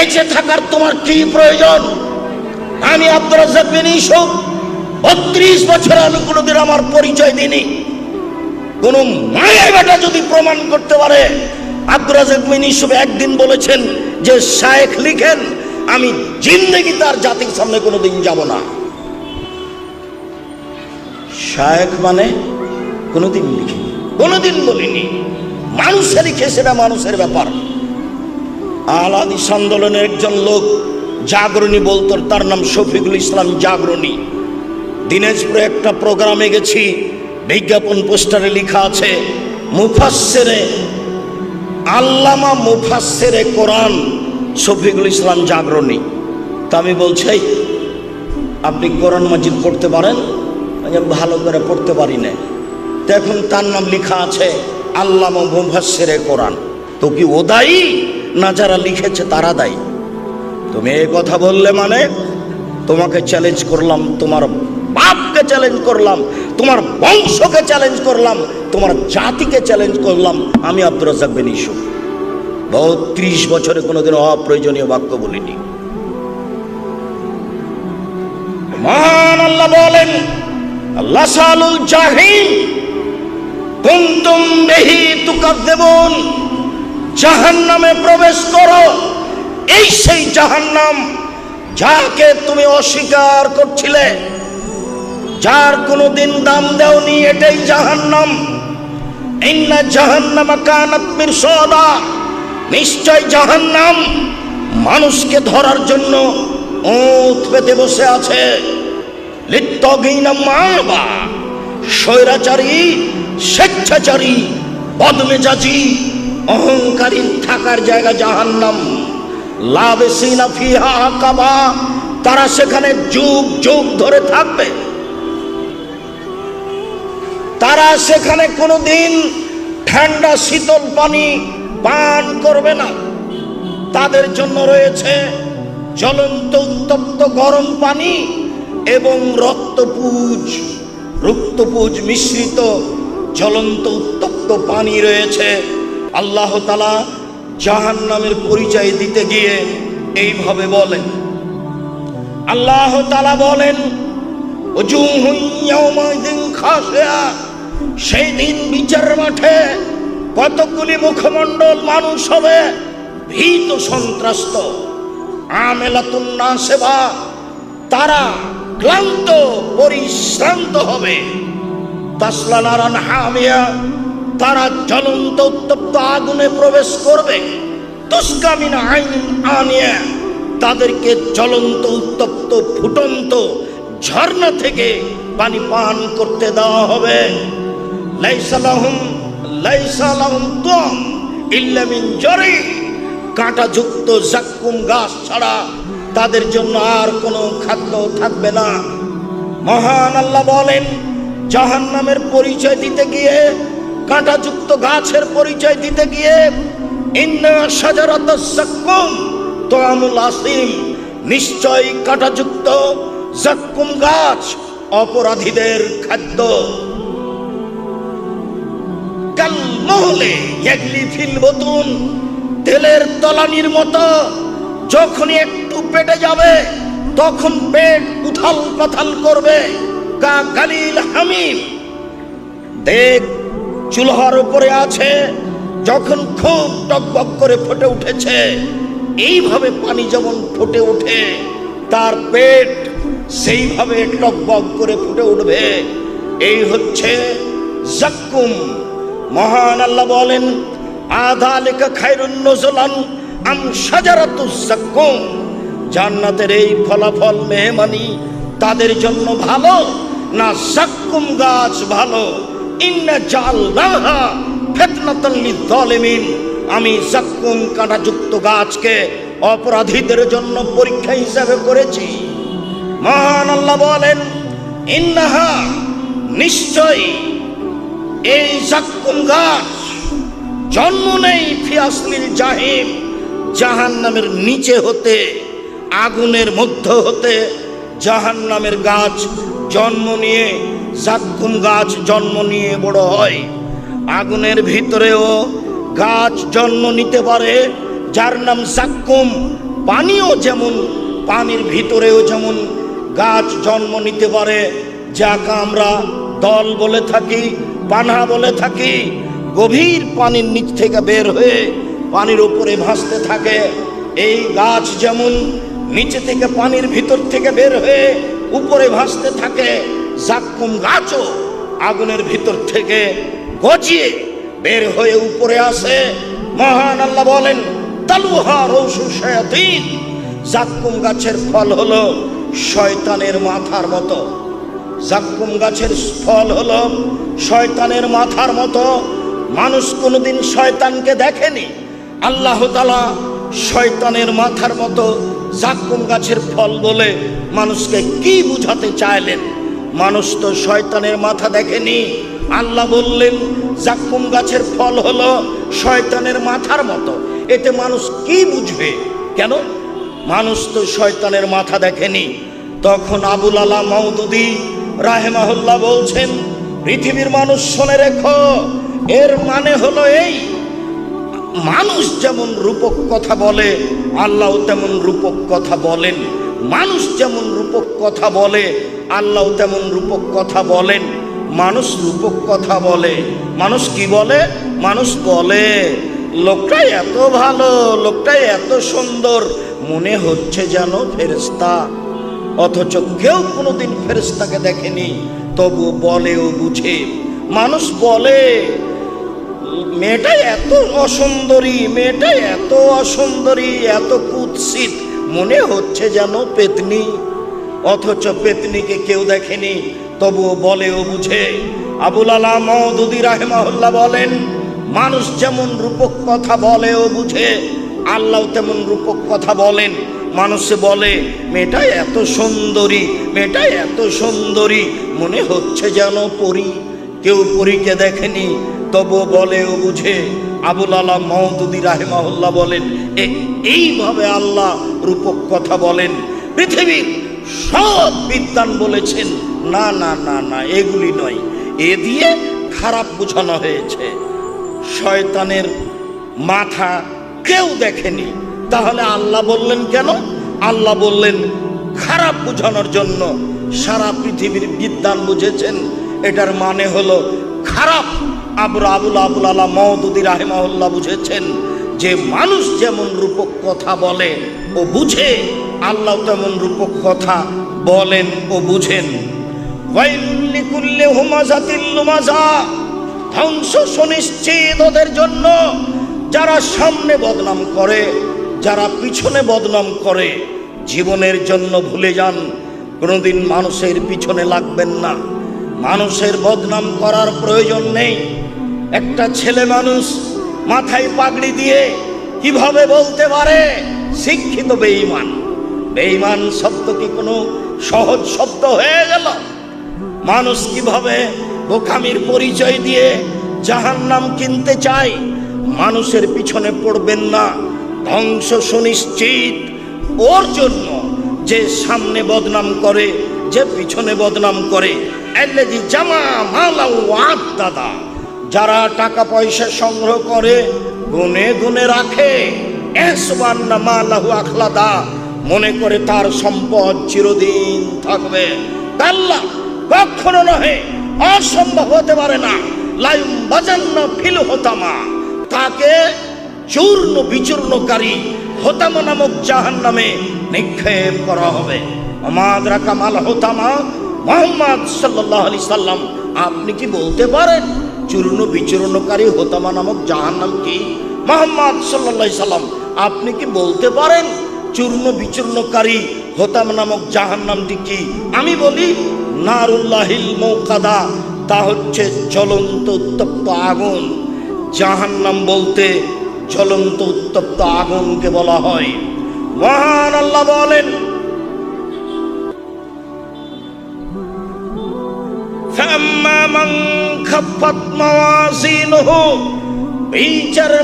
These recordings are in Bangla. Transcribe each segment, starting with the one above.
বেঁচে থাকার তোমার কি প্রয়োজন? আমি আব্দুল ইউসুফ, বত্রিশ বছর আমি কোনোদিন আমার পরিচয় দিইনি। কোন মায়ের বেটা যদি প্রমাণ করতে পারে আব্দুল রাজাক একদিন বলেছেন যে শায়েখ লিখেন, আমি জিন্দগি তার জাতির সামনে কোনোদিন যাব না। শায়েখ মানে কোনোদিন লিখিনি, কোনোদিন বলিনি। মানুষের লিখে সেটা মানুষের ব্যাপার। আলাদিস আন্দোলনের একজন লোক জাগরণী বলতো তার নাম শফিকুল ইসলাম জাগরণী। দিনাজপুরে একটা প্রোগ্রামে গেছি, বিজ্ঞাপন পোস্টারে লেখা আছে, মুফাসসিরে, আল্লামা মুফাসসিরে কোরআন, শফিকুল ইসলাম জাগরণী। তা আমি বলছি আপনি কোরআন মাজিদ পড়তে পারেন? ভালো করে পড়তে পারি না। তো এখন তার নাম লেখা আছে, আল্লামা মুফাসসিরে কোরআন। তো কি ও দায়ী? না যারা লিখেছে তারা দায়ী। তুমি এই কথা বললে মানে তোমাকে চ্যালেঞ্জ করলাম, তোমার বাপকে চ্যালেঞ্জ করলাম, তোমার বংশকে চ্যালেঞ্জ করলাম, তোমার জাতিকে চ্যালেঞ্জ করলাম। আমি আব্দুর রাজাক বিন ইসু বহু ত্রিশ বছরে কোনোদিন অপ্রয়োজনীয় বাক্য বলিনি। মহান আল্লাহ বলেন, আল্লাহ জাহিম কুন্তুম বেহি তুকাদ্দেবুন জাহান্নামে প্রবেশ করো। এই সেই জাহান্নাম যাকে তুমি অস্বীকার করছিলে। যার কোনো দিন দাম দেওনি, এটাই জাহান্নাম। ইন্না জাহান্নামা কানাত মিরসাদা। নিশ্চয় জাহান্নাম মানুষকে ধরার জন্য ওঁত পেতে বসে আছে। লিত্তগিনা মাবা। স্বৈরাচারী, স্বেচ্ছাচারী, বদমেজাজি। অহংকারী থাকার জায়গা জাহান্নাম। ফিহা কাবা তারা সেখানে যুগ যুগ ধরে থাকবে। তারা সেখানে কোনোদিন ঠান্ডা শীতল পানি পান করবে না। তাদের জন্য রয়েছে জ্বলন্ত, উত্তপ্ত গরম পানি এবং রক্তপুজ। রক্তপুজ মিশ্রিত, জ্বলন্ত, উত্তপ্ত পানি রয়েছে। আল্লাহ তালা জাহান নামের পরিচয় দিতে গিয়ে এইভাবে বলেন। আল্লাহ তালা বলেন সেই দিন বিচার মাঠে কতগুলি মুখমণ্ডল মানুষ হবে? ভীত সন্ত্রস্ত, আমেলাতুন নাসেবা, তারা ক্লান্ত, পরিশ্রান্ত হবে। তাসলা নারান হামিয়া তারা জ্বলন্ত উত্তপ্ত আগুনে প্রবেশ করবে। তুস্কামিন আইন আনিয়া। তাদেরকে জ্বলন্ত, উত্তপ্ত, ফুটন্ত ঝর্ণা থেকে পানি পান করতে দেওয়া হবে। লাইসালাহুম লাইসালাহুম তুম ইল্লা মিন জরি। কাঁটাযুক্ত জাক্কুম গাছ ছাড়া তাদের জন্য আর কোনো খাদ্য থাকবে না। মহান আল্লাহ বলেন, জাহান্নামের পরিচয় দিতে গিয়ে কাঁটাযুক্ত গাছের পরিচয় দিতে গিয়ে, ইন্না সাজারাত আসিম কাঁটাযুক্ত গাছ অপরাধীদের খাদ্য। কাল ফিল তেলের তলানির মতো, যখনই একটু পেটে যাবে, তখন পেট উথাল পাথাল করবে কা গালিল হামিম। দেখ চুলহার উপরে আছে, যখন খুব টকবক করে ফুটে উঠেছে, এইভাবে পানি যেমন ফুটে ওঠে, তার পেট সেইভাবে টকবক করে ফুটে উঠবে। এই হচ্ছে জাক্কুম। মহান আল্লাহ বলেন আধা লেখা খায়রুন নজলান আম সাজারাতু জাক্কুম। জান্নাতের এই ফলাফল মেহমানি তাদের জন্য ভালো, না জাক্কুম গাছ ভালো? আমি জাক্কুম কাঁটাযুক্ত গাছকে অপরাধীদের জন্য পরীক্ষা হিসাবে করেছি। মহান আল্লাহ বলেন, ইন্নাহা নিশ্চয়ই এই জাক্কুম গাছ জন্ম নেই ফিয়াসলিল জাহিম জাহান নামের নিচে হতে, আগুনের মধ্য হতে জাহান নামের গাছ জন্ম নিয়ে জাক্কুম গাছ জন্ম নিয়ে বড় হয়। আগুনের ভিতরেও গাছ জন্ম নিতে পারে, যার নাম জাক্কুম পানিও যেমন, পানির ভিতরেও যেমন গাছ জন্ম নিতে পারে, যাকে আমরা দল বলে থাকি, পানা বলে থাকি। গভীর পানির নিচ থেকে বের হয়ে পানির উপরে ভাসতে থাকে। এই গাছ যেমন নিচে থেকে পানির ভিতর থেকে বের হয়ে উপরে ভাসতে থাকে জাক্কুম গাছও আগুনের ভিতর থেকে গজিয়ে বের হয়ে উপরে আসে। মহান আল্লাহ বলেন, তালুহা রৌসু শায়াতিন। জাক্কুম গাছের ফল হলো শয়তানের মাথার মতো। জাক্কুম গাছের ফল হলো শয়তানের মাথার মতো। মানুষ কোনোদিন শয়তানকে দেখেনি। আল্লাহ তালা শয়তানের মাথার মতো জাক্কুম গাছের ফল বলে মানুষকে কি বুঝাতে চাইলেন? মানুষ তো শয়তানের মাথা দেখেনি। আল্লাহ বললেন জাকুম গাছের ফল হলো শয়তানের মাথার মতো। এতে মানুষ কি বুঝবে? কেন? মানুষ তো শয়তানের মাথা দেখেনি। তখন আবুল আলা মৌদুদি রাহেমাহুল্লাহ বলছেন, পৃথিবীর মানুষ শুনে রেখো, এর মানে হলো এই। মানুষ যেমন রূপক কথা বলে, আল্লাহ তেমন রূপক কথা বলেন। মানুষ যেমন রূপক কথা বলে, আল্লাহ তেমন রূপক কথা বলেন, মানুষ রূপক কথা বলে। মানুষ কি বলে? মানুষ বলে, লোকটাই এত ভালো, লোকটাই এত সুন্দর, মনে হচ্ছে যেন ফেরেস্তা অথচ কেউ কোনোদিন ফেরেস্তাকে দেখেনি, তবু বলে ও বুঝে। মানুষ বলে মেয়েটা এত অসুন্দরী মেয়েটা এত অসুন্দরী, এত কুৎসিত। মনে হচ্ছে যেন পেতনি। অথচ পেতনিকে কেউ দেখেনি, তবুও বলে ও বুঝে। আবুল আলা মৌদুদি রাহেমাহুল্লাহ বলেন, মানুষ যেমন রূপক কথা বলে, ও বুঝে। আল্লাহ তেমন রূপক কথা বলেন। মানুষে বলে মেয়েটা এত সুন্দরী মেয়েটা এত সুন্দরী, মনে হচ্ছে যেন পরী। কেউ পরীকে দেখেনি তবু বলে ও বুঝে। আবুল আলা মহদুদি রাহেমাহুল্লাহ বলেন এইভাবে আল্লাহ রূপক কথা বলেন। পৃথিবীর সব বিদ্যান বলেছেন, না না না না, এগুলি নয়। এ দিয়ে খারাপ বোঝানো হয়েছে। শয়তানের মাথা কেউ দেখেনি। তাহলে আল্লাহ বললেন কেন? আল্লাহ বললেন, খারাপ বোঝানোর জন্য সারা পৃথিবীর বিদ্যান বুঝেছেন। এটার মানে হলো খারাপ আবুল আবুল আবুল আল্লাহ মহদুদি রাহেমাউল্লাহ বুঝেছেন, যে মানুষ যেমন রূপক কথা বলে ও বুঝে, আল্লাহ তেমন রূপক কথা বলেন ও বুঝেন। ওয়াইলুল লিকুল্লি হুমাজাতিল লুমাজা ধ্বংস সুনিশ্চিত ওদের জন্য। যারা সামনে বদনাম করে, যারা পিছনে বদনাম করে, জীবনের জন্য ভুলে যান, কোনোদিন মানুষের পিছনে লাগবেন না। মানুষের বদনাম করার প্রয়োজন নেই। একটা ছেলে মানুষ মাথায় পাগড়ি দিয়ে কীভাবে বলতে পারে? শিক্ষিত বেঈমান। বেঈমান শব্দ কি কোনো সহজ শব্দ হয়ে গেল? মানুষ কীভাবে বোকামির পরিচয় দিয়ে জাহান নাম কিনতে চায়? মানুষের পিছনে পড়বেন না। ধ্বংস সুনিশ্চিত। ওর জন্য যে সামনে বদনাম করে, যে পিছনে বদনাম করে জামা মালা দাদা। যারা টাকা পয়সা সংগ্রহ করে, গুনে গুনে রাখে। আখলাদা। মনে করে তার সম্পদ চিরদিন থাকবে। আল্লাহ কখনো নহে, অসম্ভব হতে পারে না। লাইম বাজান্ন ফিল হতামা। তাকে চূর্ণ বিচূর্ণকারী হতামা নামক জাহান নামে নিক্ষেপ করা হবে। আমাদরা কামাল হতামা মোহাম্মদ সাল্লাহ আলি সাল্লাম। আপনি কি বলতে পারেন চূর্ণ বিচূর্ণকারী হোতামা নামক জাহান নাম কি? মোহাম্মদ সাল্লাহ সাল্লাম, আপনি কি বলতে পারেন চূর্ণ বিচূর্ণকারী হোতাম নামক জাহান নামটি কি? আমি বলি, নারুল্লাহিল মৌকাদা, তা হচ্ছে জ্বলন্ত উত্তপ্ত আগুন। জাহান্নাম বলতে জ্বলন্ত উত্তপ্ত আগুনকে বলা হয়। মহান আল্লাহ বলেন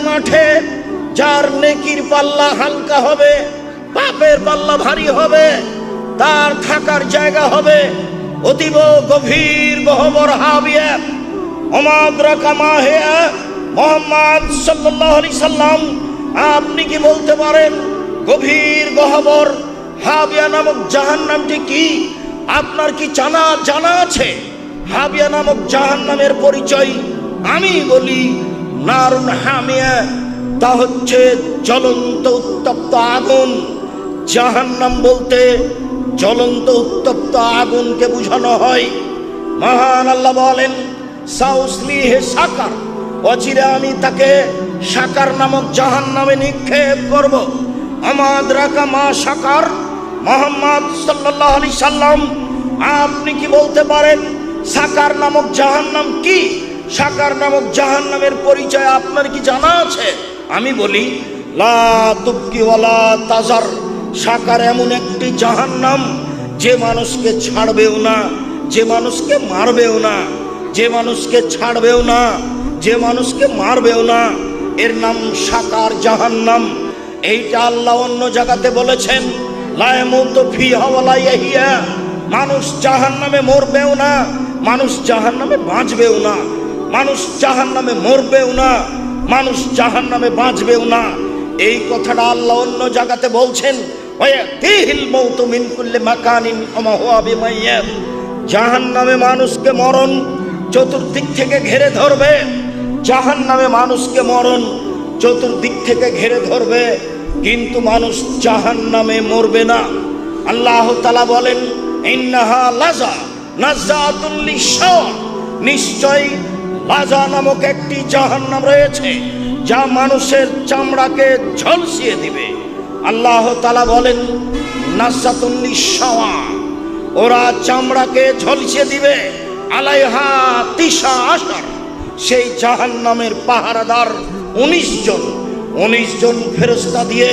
মাঠে যার নেকির পাল্লা হালকা হবে, পাপের পাল্লা ভারী হবে, তার থাকার জায়গা হবে অতীব গভীর গহবর হাবিয়া। সাল্লাম, আপনি কি বলতে পারেন গভীর গহবর হাবিয়া নামক জাহান্নামটি কি? আপনার কি জানা জানা আছে? হাবিয়া নামক জাহান নামের পরিচয় আমি বলি নারুন হামিয়া। তা হচ্ছে জ্বলন্ত উত্তপ্ত আগুন। জাহান্নাম বলতে জ্বলন্ত উত্তপ্ত আগুনকে বোঝানো হয়। মহান আল্লাহ বলেন সাউসলি হে সাকার। অচিরে আমি তাকে সাকার নামক জাহান নামে নিক্ষেপ করব। আমাদ রাকা মা সাকার। মোহাম্মদ সাল্লাহ আলি সাল্লাম, আপনি কি বলতে পারেন সাকার নামক জাহান্নাম কি? সাকার নামক জাহান্নামের পরিচয় আপনার কি জানা আছে? আমি বলি, লা তাজার। সাকার এমন একটি জাহান্নাম যে মানুষকে ছাড়বেও না, যে মানুষকে মারবেও না, যে মানুষকে ছাড়বেও না, যে মানুষকে মারবেও না। এর নাম সাকার জাহান্নাম। এইটা আল্লাহ অন্য জায়গাতে বলেছেন ফি মানুষ জাহান্নামে মরবেও না মানুষ জাহান্নামে বাঁচবেও না। মানুষ জাহান্নামে মরবেও না। মানুষ জাহান্নামে বাঁচবেও না। এই কথাটা আল্লাহ অন্য জায়গাতে বলছেন বিমাইয়াত। জাহান্নামে মানুষকে মরণ চতুর্দিক থেকে ঘিরে ধরবে। জাহান্নামে মানুষকে মরণ চতুর্দিক থেকে ঘিরে ধরবে। কিন্তু মানুষ জাহান্নামে মরবে না। আল্লাহ তালা বলেন, ইন্নাহা লাজা। নিশ্চয় লাজা নামক একটি জাহান্নাম রয়েছে, যা মানুষের চামড়াকে ঝলসিয়ে দিবে। আল্লাহ তালা বলেন নাজাতুল লিশাওয়া ওরা চামড়াকে ঝলসিয়ে দিবে। আলাইহা তিসা আসার সেই জাহান নামের পাহারাদার উনিশ জন। উনিশ জন ফেরস্তা দিয়ে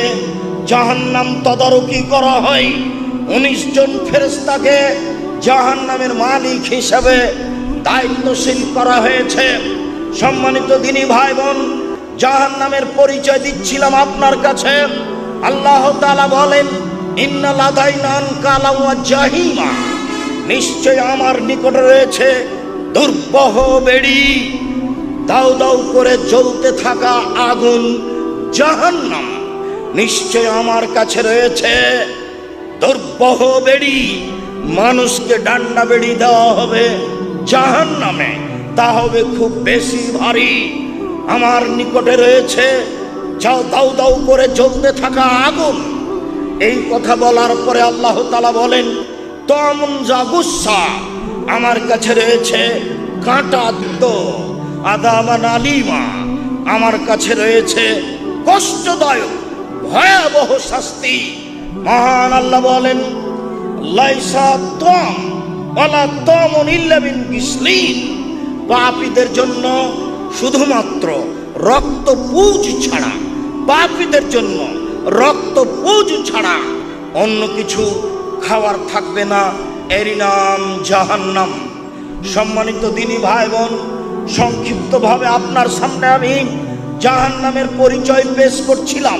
জাহান নাম তদারকি করা হয়। উনিশ জন ফেরস্তাকে জাহান নামের মালিক হিসাবে দায়িত্বশীল করা হয়েছে। সম্মানিত দিনী ভাই বোন জাহান নামের পরিচয় দিচ্ছিলাম আপনার কাছে। আল্লাহ তাআলা বলেন জাহিমা। নিশ্চয় আমার নিকটে রয়েছে দুর্বহ বেড়ি। দাউ দাউ করে জ্বলতে থাকা আগুন জাহান্নাম নিশ্চয় আমার কাছে রয়েছে। দুর্বহ বেড়ি। মানুষকে ডান্ডা বেড়ি দেওয়া হবে জাহান নামে তা হবে খুব বেশি ভারী। আমার নিকটে রয়েছে, যাও দাউ দাউ করে জ্বলতে থাকা আগুন। এই কথা বলার পরে আল্লাহ তালা বলেন, তমন যা গুসা, আমার কাছে রয়েছে কাঁটা তো আদামান আলিমা। আমার কাছে রয়েছে কষ্টদায়ক, ভয়াবহ শাস্তি। মহান আল্লাহ বলেন লাইসা তম ওয়ালা তমন ইল্লা বিন গিসলিন পাপীদের জন্য শুধুমাত্র রক্ত পুজ ছাড়া পাপীদের জন্য রক্ত পুজ ছাড়া অন্য কিছু খাওয়ার থাকবে না, এরই নাম জাহান্নাম। সম্মানিত দিনী ভাই বোন সংক্ষিপ্তভাবে আপনার সামনে আমি জাহান্নামের পরিচয় পেশ করছিলাম।